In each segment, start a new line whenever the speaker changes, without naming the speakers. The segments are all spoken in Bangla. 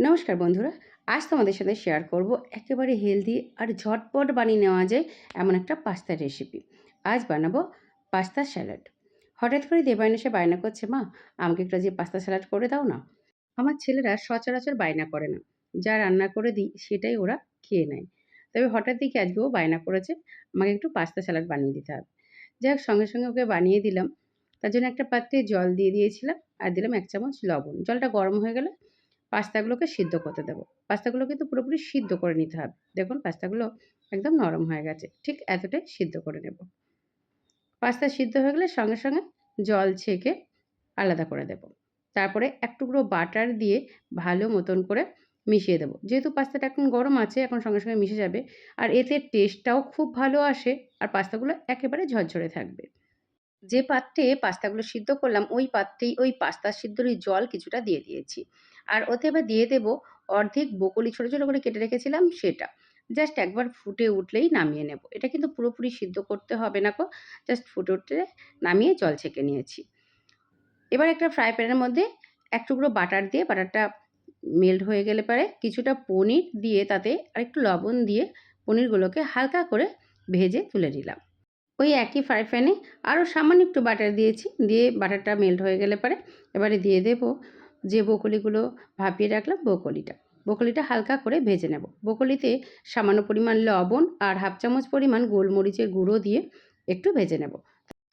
নমস্কার বন্ধুরা, আজ তোমাদের সাথে শেয়ার করব একেবারে হেলদি আর ঝটপট বানিয়ে নেওয়া যায় এমন একটা পাস্তার রেসিপি আজ বানাবো পাস্তা স্যালাড হঠাৎ করে দেবায়ন এসে বায়না করছে, মা, আমাকে একটু যে পাস্তা স্যালাড করে দাও না। আমার ছেলেরা সচরাচর বায়না করে না। যা রান্না করে দিই, সেটাই ওরা খেয়ে নেয়। তবে হঠাৎ দেখি আজকেও বায়না করেছে, আমাকে একটু পাস্তা স্যালাড বানিয়ে দিতে হবে। যাই হোক, সঙ্গে সঙ্গে ওকে বানিয়ে দিলাম। তার জন্য একটা পাত্রে জল দিয়ে দিয়েছিলাম আর দিলাম এক চামচ লবণ। জলটা গরম হয়ে গেলে পাস্তাগুলোকে সিদ্ধ করতে দেবো। পাস্তাগুলো কিন্তু পুরোপুরি সিদ্ধ করে নিতে হবে। দেখুন, পাস্তাগুলো একদম নরম হয়ে গেছে। ঠিক এতটাই সিদ্ধ করে নেব। পাস্তা সিদ্ধ হয়ে গেলে সঙ্গে সঙ্গে জল ছেঁকে আলাদা করে দেব। তারপরে এক টুকরো বাটার দিয়ে ভালো মতন করে মিশিয়ে দেবো। যেহেতু পাস্তাটা এখন গরম আছে, এখন সঙ্গে সঙ্গে মিশে যাবে। আর এতে টেস্টটাও খুব ভালো আসে। আর পাস্তাগুলো একেবারে ঝরঝরে থাকবে। যে পাত্রে পাস্তাগুলো সিদ্ধ করলাম, ওই পাত্রেই, ওই পাস্তা সিদ্ধর ওই জল কিছুটা দিয়ে দিয়েছি। আর ওতে এবার দিয়ে দেব অর্ধেক বকলি ছোটো ছোটো করে কেটে রেখেছিলাম সেটা। জাস্ট একবার ফুটে উঠলেই নামিয়ে নেব। এটা কিন্তু পুরোপুরি সিদ্ধ করতে হবে না কো জাস্ট ফুটে উঠতে নামিয়ে জল ছেঁকে নিয়েছি। এবার একটা ফ্রাই প্যানের মধ্যে এক টুকরো বাটার দিয়ে, বাটারটা মেল্ট হয়ে গেলে পারে, কিছুটা পনির দিয়ে তাতে আরেকটু লবণ দিয়ে পনিরগুলোকে হালকা করে ভেজে তুলে নিলাম। ওই একই ফ্রাই প্যানে আরও সামান্য একটু বাটার দিয়েছি। দিয়ে বাটারটা মেল্ট হয়ে গেলে পরে এবারে দিয়ে দেবো যে বকলিগুলো ভাপিয়ে রাখলাম বকলিটা। বকলিটা হালকা করে ভেজে নেব। বকলিতে সামান্য পরিমাণ লবণ আর হাফ চামচ পরিমাণ গোলমরিচের গুঁড়ো দিয়ে একটু ভেজে নেব।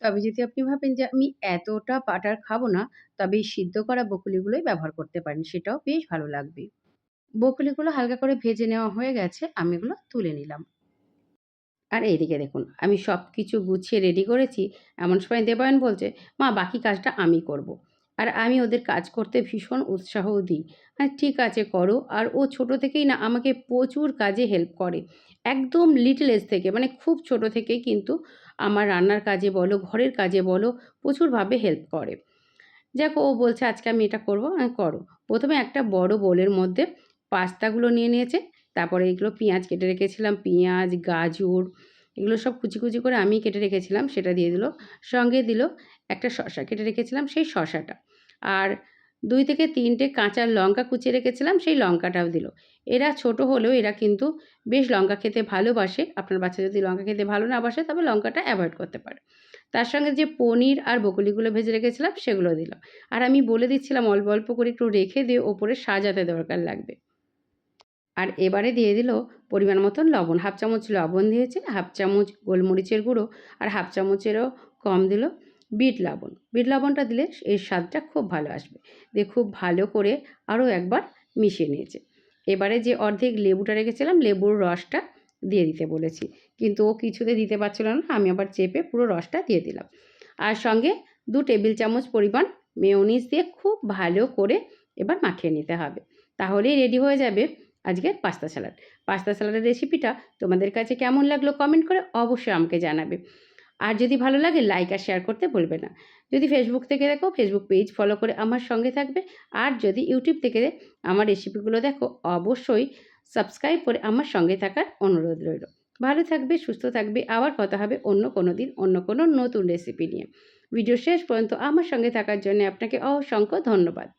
তবে যদি আপনি ভাবেন যে আমি এতটা বাটার খাব না, তবে সিদ্ধ করা বকলিগুলোই ব্যবহার করতে পারেন, সেটাও বেশ ভালো লাগবে। বকলিগুলো হালকা করে ভেজে নেওয়া হয়ে গেছে, আমি এগুলো তুলে নিলাম। আর এইদিকে দেখুন, আমি সব কিছু গুছিয়ে রেডি করেছি। এমন সময় দেবায়ন বলছে, মা, বাকি কাজটা আমি করব। আর আমি ওদের কাজ করতে ভীষণ উৎসাহ দিই। হ্যাঁ ঠিক আছে, করো। আর ও ছোট থেকেই না, আমাকে প্রচুর কাজে হেল্প করে। একদম লিটল এজ থেকে মানে খুব ছোট থেকেই কিন্তু আমার রান্নার কাজে বলো, ঘরের কাজে বলো, প্রচুরভাবে হেল্প করে। যাক, ও বলছে, আজকে আমি এটা করব হ্যাঁ করো। প্রথমে একটা বড় বোলের মধ্যে পাস্তাগুলো নিয়ে নিয়েছে তারপরে এগুলো পেঁয়াজ কেটে রেখেছিলাম, পেঁয়াজ, গাজর, এগুলো সব কুচি কুচি করে আমি কেটে রেখেছিলাম, সেটা দিয়ে দিল, সঙ্গে দিল একটা শশা কেটে রেখেছিলাম সেই শশাটা আর দুই থেকে তিনটে কাঁচা লঙ্কা কুচিয়ে রেখেছিলাম, সেই লঙ্কাটাও দিল। এরা ছোট হলেও এরা কিন্তু বেশ লঙ্কা খেতে ভালোবাসে, আপনার বাচ্চা যদি লঙ্কা খেতে ভালো না বাসে তবে লঙ্কাটা অ্যাভয়েড করতে পারে। তার সঙ্গে যে পনির আর বকুলিগুলো ভেজে রেখেছিলাম, সেগুলো দিল আর আমি বলে দিচ্ছিলাম অল্প অল্প করে একটু রেখে দিয়ে ওপরে সাজাতে দরকার লাগবে। আর এবারে দিয়ে দিল পরিমাণ মতন লবণ। হাফ চামচ লবণ দিয়েছে, হাফ চামচ গোলমরিচের গুঁড়ো আর হাফ চামচেরও কম দিল বিট লবণ। বিট লবণটা দিলে এর স্বাদটা খুব ভালো আসবে। দিয়ে খুব ভালো করে আরও একবার মিশিয়ে নিয়েছে। এবারে যে অর্ধেক লেবুটা রেখেছিলাম, লেবুর রসটা দিয়ে দিতে বলেছি। কিন্তু ও কিছুতে দিতে পারছিল না, আমি আবার চেপে পুরো রসটা দিয়ে দিলাম। আর সঙ্গে দু টেবিল চামচ পরিমাণ মেয়নিজ দিয়ে খুব ভালো করে এবার মাখিয়ে নিতে হবে। তাহলেই রেডি হয়ে যাবে আজকের পাস্তা স্যালাড। পাস্তা স্যালাডের রেসিপিটা তোমাদের কাছে কেমন লাগল কমেন্ট করে অবশ্যই আমাকে জানাবে। আর যদি ভালো লাগে, লাইক আর শেয়ার করতে ভুলবে না। যদি ফেসবুক থেকে দেখো ফেসবুক পেজ ফলো করে আমার সঙ্গে থাকবে। আর যদি ইউটিউব থেকে আমার রেসিপিগুলো দেখো, অবশ্যই সাবস্ক্রাইব করে আমার সঙ্গে থাকার অনুরোধ রইল। ভালো থাকবে, সুস্থ থাকবে, আবার কথা হবে অন্য কোনো দিন, অন্য কোনো নতুন রেসিপি নিয়ে। ভিডিও শেষ পর্যন্ত আমার সঙ্গে থাকার জন্য আপনাকে অসংখ্য ধন্যবাদ।